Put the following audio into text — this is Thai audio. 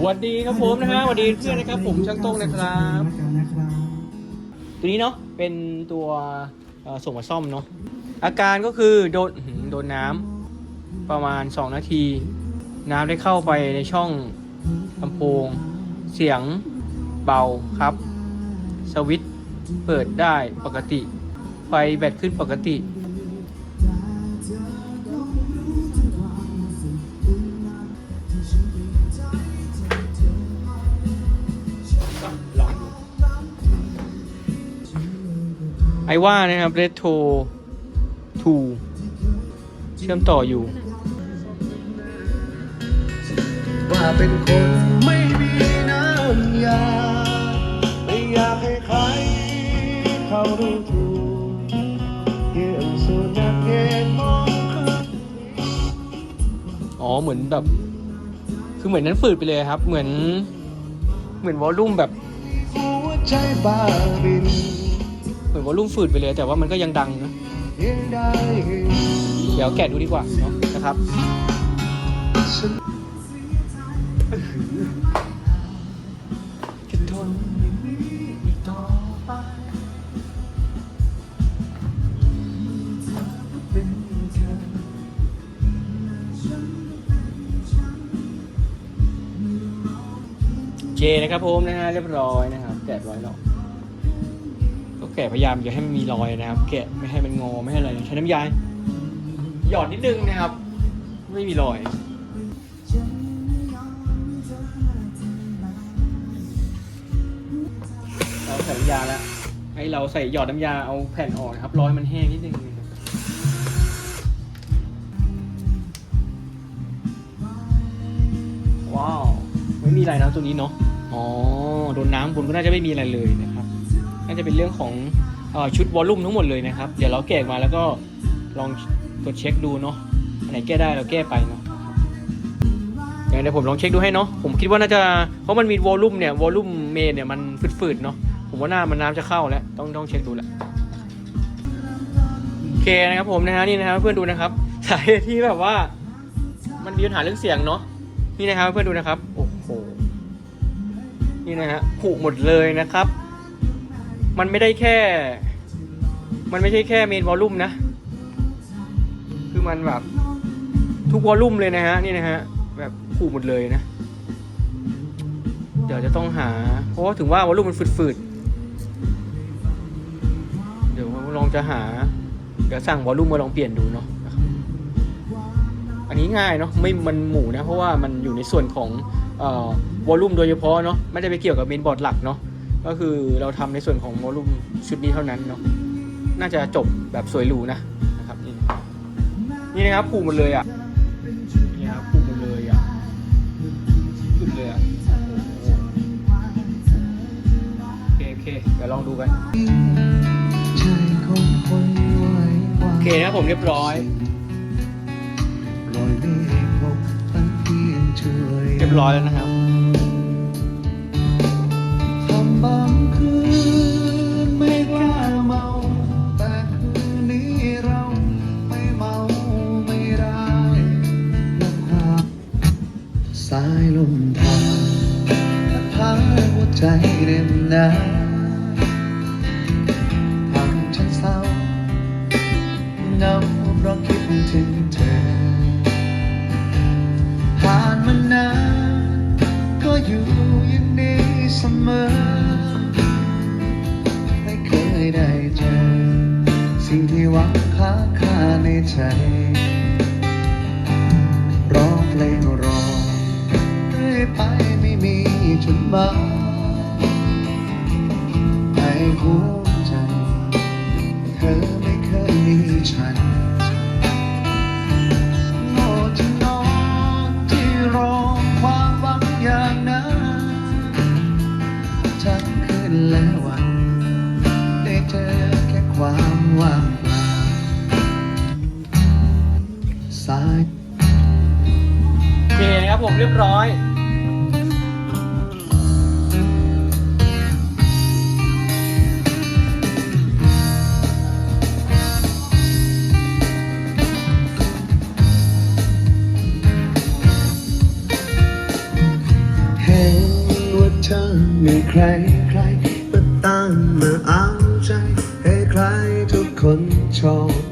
สวัสดีครับผมนะฮะสวัสดีเพื่อนนะครับ ผมช่างโต้งนะครับตัวนี้เนาะเป็นตัวส่งมาซ่อมเนาะอาการก็คือโดนโดนน้ำประมาณ 2 นาที น้ำได้เข้าไปในช่องลำโพง เสียงเบาครับ สวิตช์เปิดได้ปกติ ไฟแบตขึ้นปกติ ไอว่านะครับ Retro 2เชื่อมต่ออยู่ ว่าเป็นคนไม่มีน้ำยา ไม่อยากให้ใครเขารู้ถูกเยี่ยมสุนัขเย็นมองขึ้นอ๋อเหมือนแบบ คือเหมือนนั้นฝืดไปเลยครับ เหมือน เหมือนวอลลุ่มแบบ หัวใจบ้าบิน วอลลุ่มฝืดไปเลย แต่ว่ามันก็ยังดังนะ เดี๋ยวแกะดูดีกว่าเนาะนะครับฉันจะทนไม่มีอีกต่อไปเจนะครับผมนะฮะเรียบร้อยนะครับแกะร้อยหรอกก็ แกะพยายามอย่าให้มันมีรอยนะครับ แกะไม่ให้มันงอไม่ให้อะไรใช้น้ำยาหยอดนิดนึงนะครับ ไม่มีรอยเราใส่น้ำยาแล้วให้เราใส่หยอดน้ำยาเอาแผ่นออกนะครับรอยมันแห้งนิดนึงว้าว ไม่มีอะไรนะตัวนี้เนาะอ๋อโดนน้ำบนก็น่าจะไม่มีอะไรเลยนะครับ น่าจะเป็นเรื่องของอชุดวอลลุ่มทั้งหมดเลยนะครับ เดี๋ยวเราแกะมาแล้วก็ลองกดเช็คดูเนาะไหนแก้ได้เราแก้ไปเนาะเดี๋ยวผมลองเช็คดูให้เนาะผมคิดว่าน่าจะเพราะมันมีวอลลุ่มเนี่ยวอลลุ่มเมนเนี่ยมันฝืดๆเนาะผมว่าหน้ามันน้ำจะเข้าแล้วต้องต้องเช็คดูแหละโอเคนะครับผมนะฮะนี่นะครับเพื่อนดูนะครับสาเหตุที่แบบว่า มันมีปัญหาเรื่องเสียงเนาะนี่นะครับเพื่อนดูนะครับโอ้โหนี่นะฮะผุหมดเลยนะครับ มันไม่ได้แค่ มันไม่ใช่แค่เมนวอลลุ่มนะ คือมันแบบ ทุกวอลลุ่มเลยนะฮะ นี่นะฮะ แบบผุหมดเลยนะ เดี๋ยวจะต้องหา เพราะถึงว่าวอลลุ่มมันฝืดๆ เดี๋ยวลองจะหา เดี๋ยวสั่งวอลลุ่มมาลองเปลี่ยนดูเนาะอันนี้ง่ายเนาะไม่มันหมู่นะ เพราะว่ามันอยู่ในส่วนของออวอลลุ่มโดยเฉพาะเนาะไม่ได้ไปเกี่ยวกับเมนบอร์ดหลักเนาะ ก็คือเราทำในส่วนของวอลลุ่มชุดนี้เท่านั้นเนาะน่าจะจบแบบสวยหรูนะนะครับนี่นี่นะครับผูกหมดเลยอะนี่ครับผูกหมดเลยอะสุดเลยอะโอเคโอเคเดี๋ยวลองดูกันโอเคนะผมเรียบร้อยเรียบร้อยแล้วนะครับ คืนไม่กล้าเมา แต่คืนนี้เราไม่เมาไม่ได้นับภาพสายลมพาพัดพาหัวใจเริ่มหนาวทำฉันเศร้าเหงาเพราะคิดถึงเธอ ผ่านมานานก็อยู่อย่างนี้เสมอ วังค้างคาในใจ ร้องเพลงรอเรื่อยไปไม่มีจุดหมายในหัวใจ เธอไม่เคยมีฉันโง่ที่นอนที่รอความหวังอย่างนั้นทั้งคืนและวัน ได้เจอแค่ความว่าง นะครับผมเรียบร้อยธอมีใครใครมาตามมาเอาใจ ให้ใครทุกคนชอบ